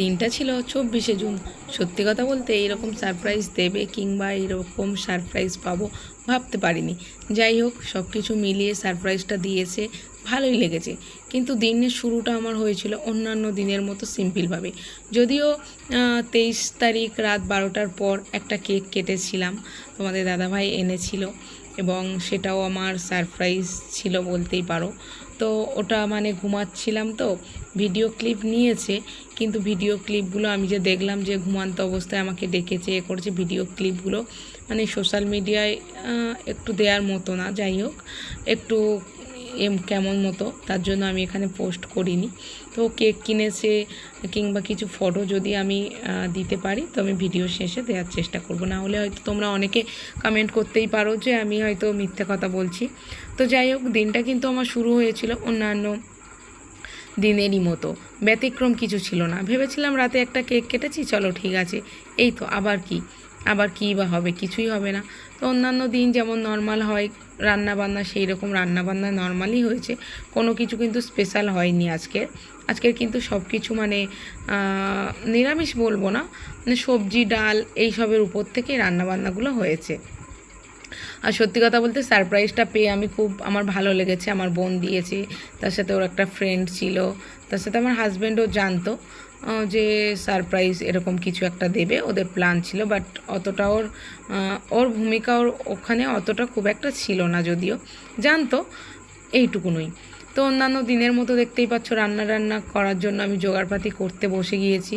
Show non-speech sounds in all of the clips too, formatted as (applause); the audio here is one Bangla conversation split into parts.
দিনটা ছিল চব্বিশে জুন। সত্যি কথা বলতে এইরকম সারপ্রাইজ দেবে কিংবা এরকম সারপ্রাইজ পাবো ভাবতে পারিনি। যাই হোক সব কিছু মিলিয়ে সারপ্রাইজটা দিয়েছে, ভালোই লেগেছে। কিন্তু দিনের শুরুটা আমার হয়েছিল অন্যান্য দিনের মতো সিম্পলভাবে যদিও তেইশ তারিখ রাত বারোটার পর একটা কেক কেটেছিলাম তোমাদের দাদাভাই এনেছিল এবং সেটাও আমার সারপ্রাইজ ছিল বলতেই পারো। তো ওটা মানে ঘুমাচ্ছিলাম তো ভিডিও ক্লিপ নিয়েছে, কিন্তু ভিডিও ক্লিপগুলো আমি যে দেখলাম যে ঘুমান্ত অবস্থায় আমাকে ডেকেছে, এ করেছে ভিডিও ক্লিপগুলো মানে সোশ্যাল মিডিয়ায় একটু দেওয়ার মতো না, যাই হোক, একটু এম কেমন মতো, তার জন্য আমি এখানে পোস্ট করিনি। তো কেক কিনেছে কিংবা কিছু ফটো যদি আমি দিতে পারি, তো আমি ভিডিও শেষে দেওয়ার চেষ্টা করব। না হলে হয়তো তোমরা অনেকে কমেন্ট করতেই পারো যে আমি হয়তো মিথ্যে কথা বলছি। তো যাই হোক, দিনটা কিন্তু আমার শুরু হয়েছিল অন্যান্য দিনেরই মতো। ব্যতিক্রম কিছু ছিল না। ভেবেছিলাম রাতে একটা কেক কেটেছি, চলো ঠিক আছে। এই তো, আবার কি? আবার কী বা হবে, কিছুই হবে না। তো অন্যান্য দিন যেমন নর্মাল হয় রান্না বান্না সেই রকম রান্না বান্না নর্মালই হয়েছে। কোনো কিছু কিন্তু স্পেশাল হয়নি আজকের আজকের কিন্তু সব কিছু মানে নিরামিষ বলব না মানে সবজি, ডাল এইসবের উপর থেকে রান্নাবান্নাগুলো হয়েছে। আর সত্যি কথা বলতে সারপ্রাইজটা পেয়ে আমি খুব, আমার ভালো লেগেছে, আমার বোন দিয়েছে, তার সাথে ওর একটা ফ্রেন্ড ছিল, তার সাথে আমার হাজব্যান্ডও জানতো। যে সারপ্রাইজ এরকম কিছু একটা দেবে, ওদের প্ল্যান ছিল বাট অতটা ওর ওর ভূমিকা ওর ওখানে অতটা খুব একটা ছিল না যদিও। জানতো এইটুকুনই তো অন্যান্য দিনের মতো দেখতেই পাচ্ছ রান্না রান্না করার জন্য আমি জোগাড়পাতি করতে বসে গিয়েছি।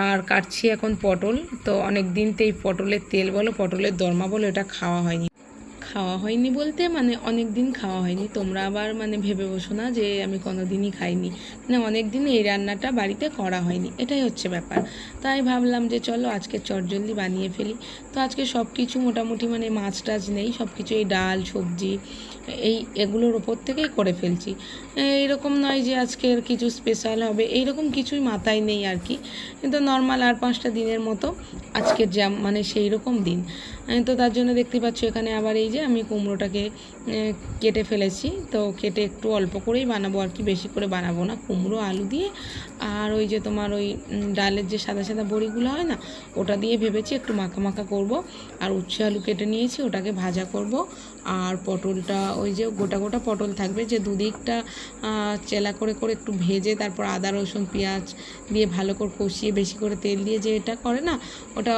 আর কাটছি এখন পটল, তো অনেক দিন তো এই পটলের তেল বলো, পটলের দরমা বলো, এটা খাওয়া হয়নি। খাওয়া হয়নি বলতে মানে অনেক দিন খাওয়া হয়নি। তোমরা আবার মানে ভেবে বসো না যে আমি কোনো দিনই খাইনি। মানে অনেক দিন এই রান্নাটা বাড়িতে করা হয়নি। এটাই হচ্ছে ব্যাপার। তাই ভাবলাম যে চলো আজকে চটজলদি বানিয়ে ফেলি। তো আজকে সব কিছু মোটামুটি মানে মাছ টাছ নেই। সব কিছু এই ডাল, সবজি, এই এগুলোর ওপর থেকেই করে ফেলছি। এইরকম নয় যে আজকের কিছু স্পেশাল হবে। এইরকম কিছুই মাথায় নেই আর কি। কিন্তু নর্মাল আর পাঁচটা দিনের মতো আজকের যা মানে সেই রকম দিন তো তার জন্য দেখতে পাচ্ছ এখানে আবার এই যে আমি কুমড়োটাকে কেটে ফেলেছি। তো কেটে একটু অল্প করেই বানাবো, আর কি বেশি করে বানাবো না। কুমড়ো, আলু দিয়ে। আর ওই যে তোমার ওই ডালের যে সাদা সাদা বড়িগুলো হয় না, ওটা দিয়ে ভেবেছি একটু মাখা মাখা করব। আর উচ্ছে আলু কেটে নিয়েছি, ওটাকে ভাজা করব। আর পটলটা, ওই যে গোটা গোটা পটল থাকবে, যে দুদিকটা চেলা করে করে একটু ভেজে তারপর আদা, রসুন, পেঁয়াজ দিয়ে ভালো করে কষিয়ে বেশি করে তেল দিয়ে যে এটা করে না, ওটা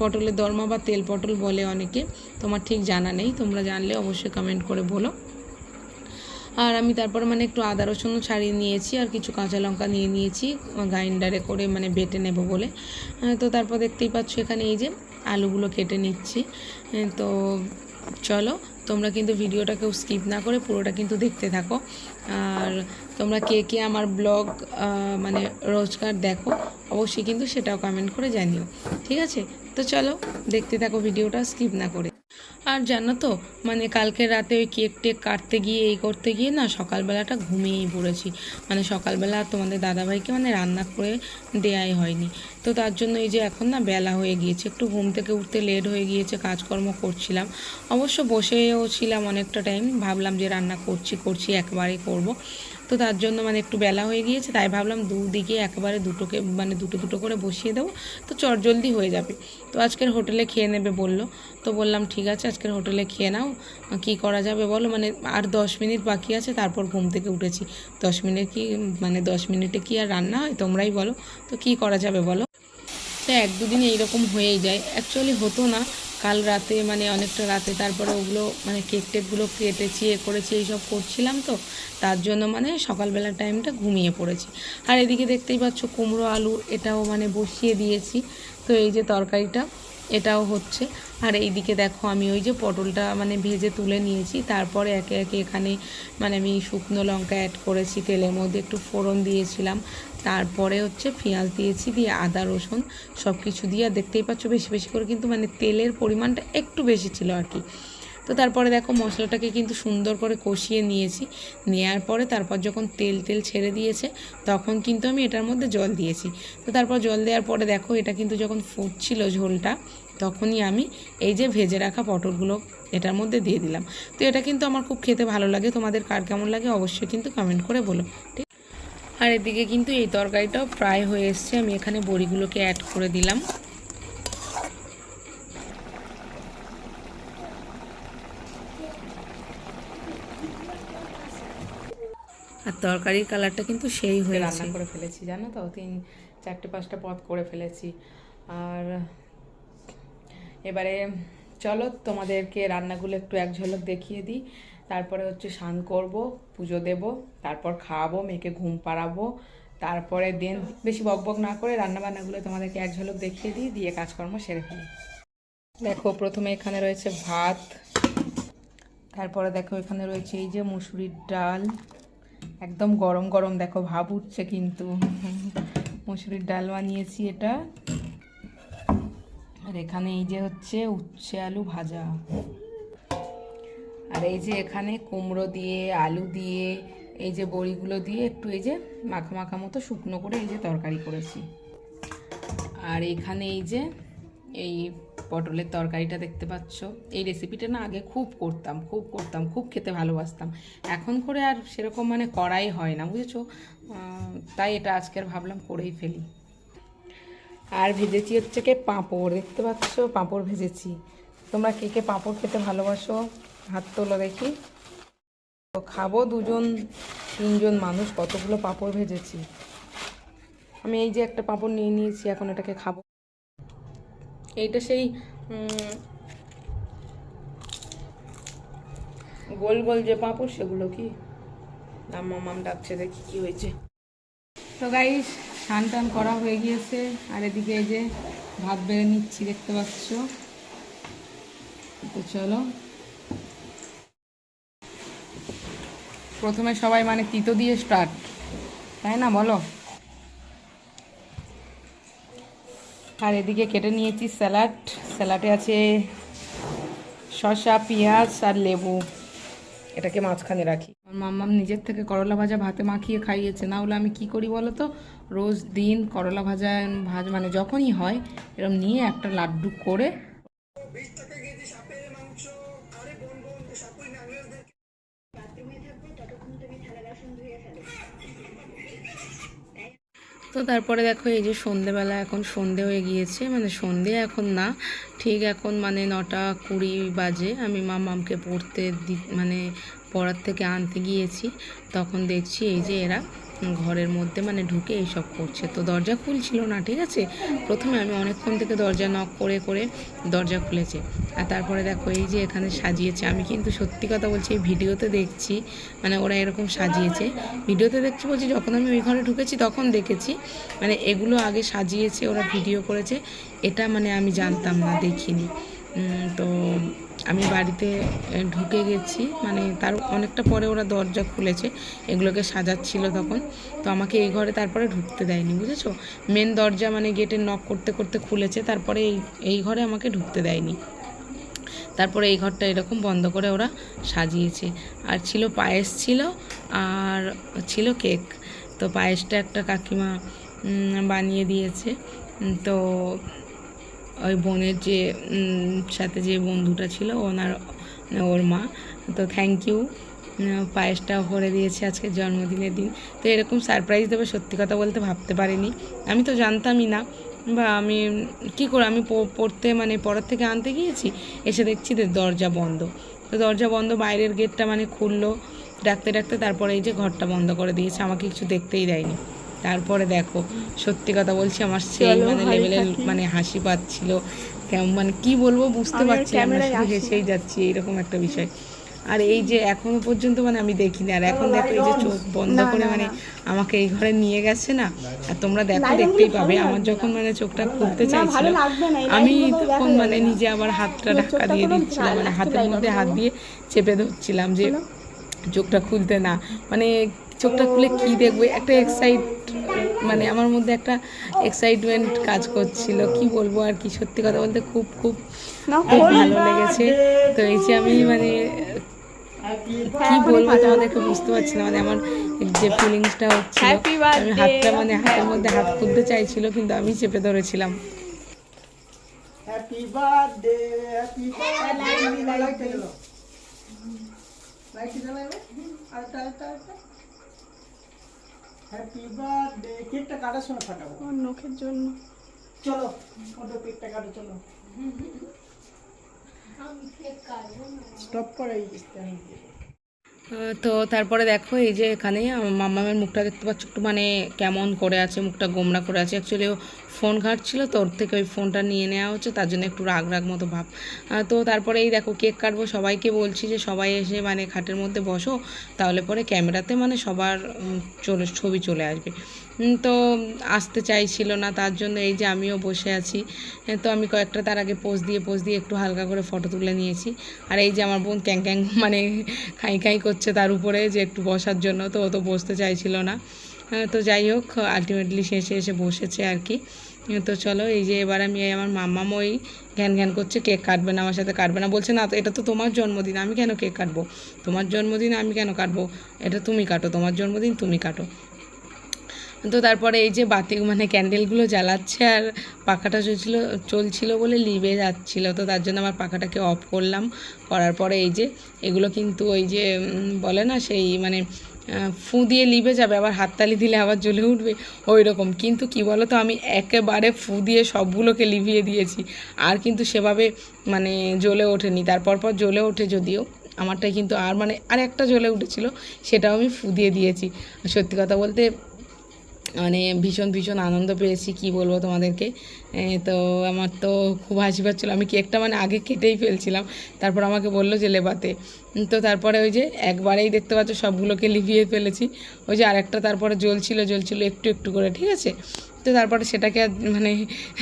পটলের দরমা বা তেল পটল বলে অনেকে, তোমার ঠিক জানা নেই, তোমরা জানলে অবশ্যই কমেন্ট করে বলো। আর আমি তারপর মানে একটু আদা, রসুনও ছাড়িয়ে নিয়েছি, আর কিছু কাঁচা লঙ্কা নিয়ে নিয়েছি গ্রাইন্ডারে করে মানে বেটে নেব বলে। তো তারপর দেখতেই পাচ্ছ এখানে এই যে আলুগুলো কেটে নিচ্ছি তো চলো তোমরা কিন্তু ভিডিওটাকেও স্কিপ না করে পুরোটা কিন্তু দেখতে থাকো। আর তোমরা কে কে আমার ব্লগ মানে রোজগার দেখো, অবশ্যই কিন্তু সেটাও কমেন্ট করে জানিও। ঠিক আছে? তো চলো, দেখতে থাকো ভিডিওটা স্কিপ না করে। আর জানো তো মানে কালকে রাতে ওই কেক টেক কাটতে গিয়ে, এই করতে গিয়ে না সকালবেলাটা ঘুমিয়েই পড়েছি। মানে সকালবেলা তোমাদের দাদাভাইকে মানে রান্না করে দেয়াই হয়নি। তো তার জন্য এই যে এখন না বেলা হয়ে গিয়েছে, একটু ঘুম থেকে উঠতে লেট হয়ে গিয়েছে, কাজকর্ম করছিলাম। অবশ্য বসেও ছিলাম অনেকটা টাইম ভাবলাম যে রান্না করছি করছি একবারে করব। তো তার জন্য মানে একটু বেলা হয়ে গিয়েছে, তাই ভাবলাম দুদিকে একবারে দুটোকে মানে দুটো দুটো করে বসিয়ে দেবো। তো চটজলদি হয়ে যাবে। তো আজকের হোটেলে খেয়ে নেবে বলল। তো বললাম, ঠিক আছে, আজকের হোটেলে খেয়ে নাও। কি করা যাবে বলো? মানে আর দশ মিনিট বাকি আছে, তারপর ঘুম থেকে উঠেছি। দশ মিনিট কি মানে দশ মিনিটে কি আর রান্না হয় তোমরাই বলো। তো কি করা যাবে বলো? তো এক দুদিন এইরকম হয়েই যায়। অ্যাকচুয়ালি হতো না। কাল রাতে মানে অনেকটা রাতে, তারপরে ওগুলো মানে কেক টেকগুলো কেটেছি, এ করেছি এইসব করছিলাম তো, তার জন্য মানে সকালবেলার টাইমটা ঘুমিয়ে পড়েছি। আর এদিকে দেখতেই পাচ্ছ কুমড়ো আলু, এটাও মানে বসিয়ে দিয়েছি। তো এই যে তরকারিটা এটাও হচ্ছে। আর এই দিকে দেখো আমি ওই যে পটলটা মানে ভেজে তুলে নিয়েছি। তারপরে একে একে এখানে মানে আমি শুকনো লঙ্কা অ্যাড করেছি, তেলের মধ্যে একটু ফোড়ন দিয়েছিলাম। তারপরে হচ্ছে পেঁয়াজ দিয়েছি, দিয়ে আদা, রসুন সব কিছু দিয়ে। আর দেখতেই পাচ্ছ বেশি বেশি করে কিন্তু মানে তেলের পরিমাণটা একটু বেশি ছিল আর কি। তো তারপরে দেখো মশলাটাকে কিন্তু সুন্দর করে কষিয়ে নিয়েছি। নেওয়ার পরে তারপর যখন তেল তেল ছেড়ে দিয়েছে, তখন কিন্তু আমি এটার মধ্যে জল দিয়েছি। তো তারপর জল দেওয়ার পরে দেখো এটা কিন্তু যখন ফুটছিল ঝোলটা, তখনই আমি এই যে ভেজে রাখা পটলগুলো এটার মধ্যে দিয়ে দিলাম। তো এটা কিন্তু আমার খুব খেতে ভালো লাগে, তোমাদের কার কেমন লাগে অবশ্যই কিন্তু কমেন্ট করে বলো। ঠিক? আর এদিকে কিন্তু এই তরকারিটাও প্রায় হয়ে এসছে, আমি এখানে বড়িগুলোকে অ্যাড করে দিলাম। আর তরকারির কালারটা কিন্তু সেই হয়ে রান্না করে ফেলেছি জানো তো? তিন চারটে পাঁচটা পদ করে ফেলেছি। আর এবারে চলো তোমাদেরকে রান্নাগুলো একটু এক ঝলক দেখিয়ে দিই। তারপরে হচ্ছে স্নান করব পুজো দেব তারপর খাওয়াবো মেয়েকে ঘুম পাড়াবো তারপরে দিন বেশি বক বক না করে রান্নাবান্নাগুলো তোমাদেরকে এক ঝলক দেখিয়ে দিই দিয়ে কাজকর্ম সেরে ফেলি। দেখো প্রথমে এখানে রয়েছে ভাত তারপরে দেখো এখানে রয়েছে এই যে মুসুরির ডাল। একদম গরম গরম, দেখো ভাব উঠছে কিন্তু। মুসুরির ডাল বানিয়েছি এটা। আর এখানে এই যে হচ্ছে উচ্ছে আলু ভাজা। আর এই যে এখানে কুমড়ো দিয়ে, আলু দিয়ে, এই যে বড়িগুলো দিয়ে একটু এই যে মাখা মাখা মতো শুকনো করে এই যে তরকারি করেছি। আর এখানে এই যে এই পটলের তরকারিটা দেখতে পাচ্ছ। এই রেসিপিটা না আগে খুব করতাম খুব করতাম, খুব খেতে ভালোবাসতাম। এখন করে আর সেরকম মানে করাই হয় না, বুঝেছ? তাই এটা আজকের ভাবলাম করেই ফেলি। আর ভেজেছি হচ্ছে কে পাঁপড়, দেখতে পাচ্ছ? পাঁপড় ভেজেছি। তোমরা কে কে পাঁপড় খেতে ভালোবাসো, হাত তোলো দেখি। তো খাব দুজন, তিনজন মানুষ, কতগুলো পাঁপড় ভেজেছি। আমি এই যে একটা পাঁপড় নিয়ে নিয়েছি, এখন এটাকে খাব। এইটা সেই গোল গোল যে পাঁপড়, সেগুলো কি? নাম মামাম ডাকছে, দেখি কি হয়েছে। তো গাইস স্নান টান করা হয়ে গিয়েছে, আর এদিকে এই যে ভাত বেড়ে নিচ্ছি, দেখতে পাচ্ছ? তো চলো। প্রথমে সবাই মানে তিতো দিয়ে স্টার্ট তাই না বলো? আর এদিকে কেটে নিয়েছি স্যালাড। স্যালাডে আছে শসা, পেঁয়াজ আর লেবু। এটাকে মাঝখানে রাখি। আমার মাম্মাম নিজের থেকে করলা ভাজা ভাতে মাখিয়ে খাইয়েছে। না হলে আমি কি করি বলো তো? রোজ দিন করলা ভাজা, ভাজ মানে যখনই হয় এরকম নিয়ে একটা লাড্ডু করে তো তারপরে দেখো এই যে সন্ধেবেলা এখন সন্ধে হয়ে গিয়েছে মানে সন্ধে এখন না, ঠিক এখন মানে নটা কুড়ি বাজে। আমি মা মামকে পড়তে মানে পড়ার থেকে আনতে গিয়েছি, তখন দেখছি এই যে এরা ঘরের মধ্যে মানে ঢুকে এইসব করছে। তো দরজা খুলছিল না, ঠিক আছে? প্রথমে আমি অনেকক্ষণ থেকে দরজা নক করে করে দরজা খুলেছে। আর তারপরে দেখো এই যে এখানে সাজিয়েছে। আমি কিন্তু সত্যি কথা বলছি, এই ভিডিওতে দেখছি মানে ওরা এরকম সাজিয়েছে। ভিডিওতে দেখছি বলছি, যখন আমি ওই ঘরে ঢুকেছি তখন দেখেছি। মানে এগুলো আগে সাজিয়েছে, ওরা ভিডিও করেছে। এটা মানে আমি জানতাম না, দেখিনি। তো আমি বাড়িতে ঢুকে গেছি। মানে তার অনেকটা পরে ওরা দরজা খুলেছে, এগুলোকে সাজাচ্ছিল তখন। তো আমাকে এই ঘরে তারপরে ঢুকতে দেয়নি, বুঝেছ? মেন দরজা মানে গেটে নক করতে করতে খুলেছে, তারপরে এই এই ঘরে আমাকে ঢুকতে দেয়নি। তারপরে এই ঘরটা এরকম বন্ধ করে ওরা সাজিয়েছে। আর ছিল পায়েস ছিল, আর ছিল কেক। তো পায়েসটা একটা কাকিমা বানিয়ে দিয়েছে। তো ওই বোনের যে সাথে যে বন্ধুটা ছিল, ওনার, ওর মা। তো থ্যাংক ইউ পায়েসটা ভরে দিয়েছে আজকে জন্মদিনের দিন। তো এরকম সারপ্রাইজ দেবে, সত্যি কথা বলতে ভাবতে পারিনি। আমি তো জানতামই না। বা আমি, কি করে আমি পড়তে মানে পড়ার থেকে আনতে গিয়েছি? এসে দেখছি যে দরজা বন্ধ। তো দরজা বন্ধ, বাইরের গেটটা মানে খুললো। ডাকতে ডাকতে তারপরে এই যে ঘরটা বন্ধ করে দিয়েছে। আমাকে কিছু দেখতেই দেয়নি। তারপরে দেখো সত্যি কথা বলছি আমার সেই মানে লেভেলের মানে হাসি পাচ্ছিল। কেমন মানে কি বলব বুঝতে পারছি আমরা শুধু হেসেই যাচ্ছি এইরকম একটা বিষয়। আর এই যে এখনও পর্যন্ত মানে আমি দেখিনি আর এখন দেখো এই যে চোখ বন্ধ করে মানে আমাকে এই ঘরে নিয়ে গেছে না আর তোমরা দেখো দেখতেই পাবে। আমার যখন মানে চোখটা খুলতে চাইছিল আমি তখন মানে নিজে আবার হাতটা ঢাকা দিয়ে দিচ্ছিলাম মানে হাতের মধ্যে হাত দিয়ে চেপে ধরছিলাম যে চোখটা খুলতে না। মানে চোখটা খুলে কি দেখবে? একটা এক্সাইট মানে আমার মধ্যে একটা এক্সাইটমেন্ট কাজ করছিল। কি বলব আর কি? সত্যি কথা বলতে খুব খুব খুব ভালো লেগেছে। তো এই যে আমি মানে কি বলব তোমাদেরকে বুঝতে পারছি না। মানে আমার যে ফিলিংসটা হচ্ছিল আমি হাতটা মানে হাতের মধ্যে হাত খুলতে চাইছিল কিন্তু আমি চেপে ধরেছিলাম। Happy birthday happy birthday light গেল লাইট জ্বালাবে আরেকটা আরেকটা আরেকটা। হ্যাপি বার্থডে কেকটা কাটার সময় ফাটাবো আমার নখের জন্য। চলো ওটা কেকটা কাটো চলো। স্টপ করে তো তারপরে দেখো, এই যে এখানে মামামের মুখটা দেখতে পাচ্ছ একটু মানে কেমন করে আছে, মুখটা গোমরা করে আছে। অ্যাকচুয়ালি ও ফোন ঘাটছিল, তো ওর থেকে ওই ফোনটা নিয়ে নেওয়া হচ্ছে, তার জন্য একটু রাগ রাগ মতো ভাব। তো তারপরে এই দেখো কেক কাটবো, সবাইকে বলছি যে সবাই এসে মানে খাটের মধ্যে বসো, তাহলে পরে ক্যামেরাতে মানে সবার চলে, ছবি চলে আসবে। তো আসতে চাইছিল না তার জন্য এই যে আমিও বসে আছি। তো আমি কয়েকটা তার আগে পোজ দিয়ে পোজ দিয়ে একটু হালকা করে ফটো তুলে নিয়েছি। আর এই যে আমার বোন ক্যাং ক্যাং (laughs) মানে খাই খাই করছে তার উপরে যে একটু বসার জন্য তো ও তো বসতে চাইছিল না। হ্যাঁ, তো যাই হোক আলটিমেটলি শেষে এসে বসেছে আর কি। তো চলো এই যে এবার আমি আমার মাম্মাম ওই ঘ্যান ঘ্যান করছে কেক কাটবে না আমার সাথে কাটবে না। বলছে না এটা তো তোমার জন্মদিন আমি কেন কেক কাটবো? তোমার জন্মদিন আমি কেন কাটবো? এটা তুমি কাটো তোমার জন্মদিন তুমি কাটো। তো তারপরে এই যে বাতি মানে ক্যান্ডেলগুলো জ্বালাচ্ছে আর পাখাটা চলছিল চলছিল বলে লিভে যাচ্ছিল। তো তার জন্য আমার পাখাটাকে অফ করলাম। করার পরে এই যে এগুলো কিন্তু ওই যে বলে না সেই মানে ফু দিয়ে লিভে যাবে, আবার হাততালি দিলে আবার জ্বলে উঠবে। ওই রকম কিন্তু কি বলো তো আমি একেবারে ফু দিয়ে সবগুলোকে লিভিয়ে দিয়েছি। আর কিন্তু সেভাবে মানে জ্বলে ওঠেনি। তারপর পর জ্বলে ওঠে যদিও। আমারটাই কিন্তু আর মানে আর একটা জ্বলে উঠেছিল, সেটাও আমি ফু দিয়ে দিয়েছি। সত্যি কথা বলতে মানে ভীষণ ভীষণ আনন্দ পেয়েছি, কি বলব তোমাদেরকে? তো আমার তো খুব হাসি পাচ্ছিলো। আমি কেকটা মানে আগে কেটেই ফেলছিলাম, তারপর আমাকে বলল যে লেবাতে। তো তারপরে ওই যে একবারেই দেখতে পাচ্ছ সবগুলোকে লিভিয়ে ফেলেছি। ওই যে আরেকটা তারপরে জ্বলছিল জ্বলছিল একটু একটু করে, ঠিক আছে? তো তারপরে সেটাকে আর মানে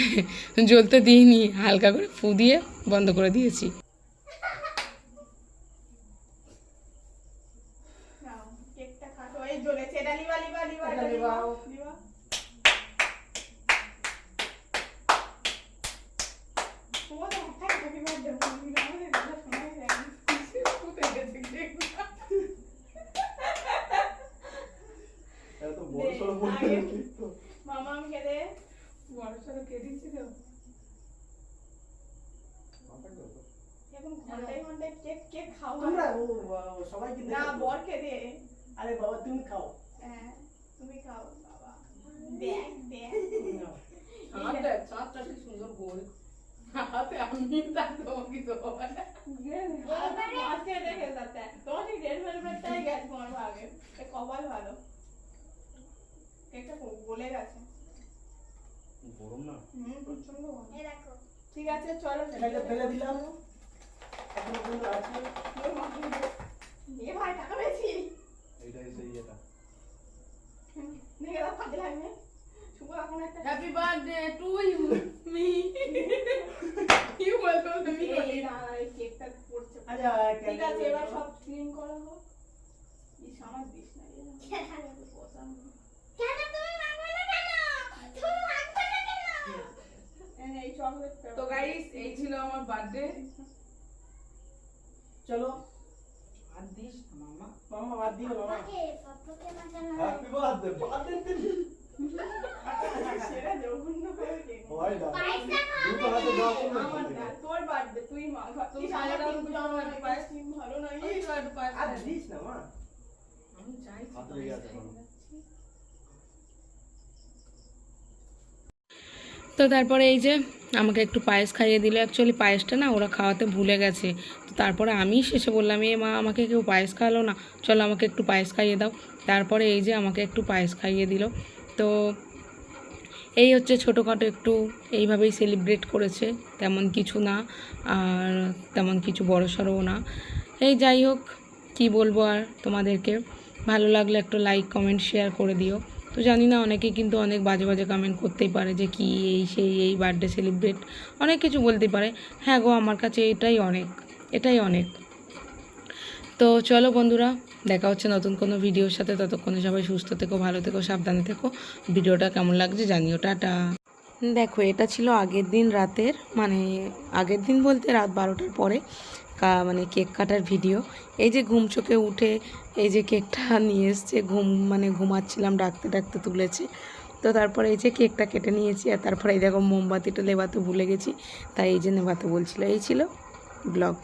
(laughs) জ্বলতে দিইনি, হালকা করে ফু দিয়ে বন্ধ করে দিয়েছি। মামা আমাকে দে। বড় সড়ো কে তো? এখন ঘন্টায় ঘন্টায় কেক কেক খাওয়া তোমরা ও ও, না দেখো। বরকে আরে বাবা তুমি খাও। হ্যাঁ তুমি খাও বাবা। দেখ দেখ। আমার দেখ চাঁদটা কি সুন্দর গোল। হাতে আমি তার তোমাকে দেবো। দেখে যাচ্ছে। তোমার ঠিক রেড ভেলভেটটাই গেছে তোমার ভাগে। কপাল ভালো। কেকটা গলে গেছে। গরম না? হুম প্রচণ্ড গরম। ঠিক আছে চলো এটাকে ফেলে দিলাম। এখন কিন্তু আছে। ওই মাকে দে। এ ভাই টাকা পেয়েছি। এইটাই সেই এটা। দেখে দাও কাজে লাগবে শুভ এখন একটা happy birthday to you me you welcome to me এই না না, এই কেকটা পড়ছে আচ্ছা ঠিক আছে এবার সব ক্লিন করা হোক। ইস আমার দিস না তো গাইস এই ছিল আমার বার্থডে চলো। আর দিস মামা। মামা বাদ দিও মামা। হ্যাপি বার্থডে বার্থডে সেটা জঘন্য করে কেক। হয় না দুটো হাতে দেওয়া করলে আমার না, তোর বার্থডে তুই মা তুই সাজাটা সাজাটা পুজো আমার আমার পায়েস। ভালো নয় এই কার্ড পাস আর দিস না মা। আমি চাই হাতে আছে মামা। তো তারপরে এই যে আমাকে একটু পায়েস খাইয়ে দিল। অ্যাকচুয়ালি পায়েসটা না ওরা খাওয়াতে ভুলে গেছে। তো তারপরে আমি শেষে বললাম, এ মা, আমাকে কেউ পায়েস খাওয়ালো না। চলো আমাকে একটু পায়েস খাইয়ে দাও। তারপরে এই যে আমাকে একটু পায়েস খাইয়ে দিল। তো এই হচ্ছে ছোটোখাটো একটু এইভাবেই সেলিব্রেট করেছে। তেমন কিছু না, আর তেমন কিছু বড় সড়ও না। এই যাই হোক, কি বলব আর তোমাদেরকে? ভালো লাগলে একটু লাইক কমেন্ট শেয়ার করে দিও। তো জানি না, অনেকে কিন্তু অনেক বাজে বাজে কমেন্ট করতেই পারে যে কি এই সেই এই বার্থডে সেলিব্রেট অনেক কিছু বলতেই পারে। হ্যাঁ গো, আমার কাছে এটাই অনেক এটাই অনেক। তো চলো বন্ধুরা, দেখা হচ্ছে নতুন কোনো ভিডিওর সাথে। ততক্ষণে সবাই সুস্থ থেকো, ভালো থেকো, সাবধানে থেকো। ভিডিওটা কেমন লাগছে জানিও, টাটা। দেখো, এটা ছিল আগের দিন রাতের মানে আগের দিন বলতে রাত বারোটার পরে। মানে কেক কাটার ভিডিও। এই যে ঘুম চোখে উঠে এই যে কেকটা নিয়ে এসছে, ঘুম মানে ঘুমাচ্ছিলাম, ডাকতে ডাকতে তুলেছে। তো তারপরে এই যে কেকটা কেটে নিয়েছি, আর তারপরে এই দেখো মোমবাতিটা লেবাতে ভুলে গেছি। তাই এই যে নেবাতে বলছিল, এই ছিল ব্লগ।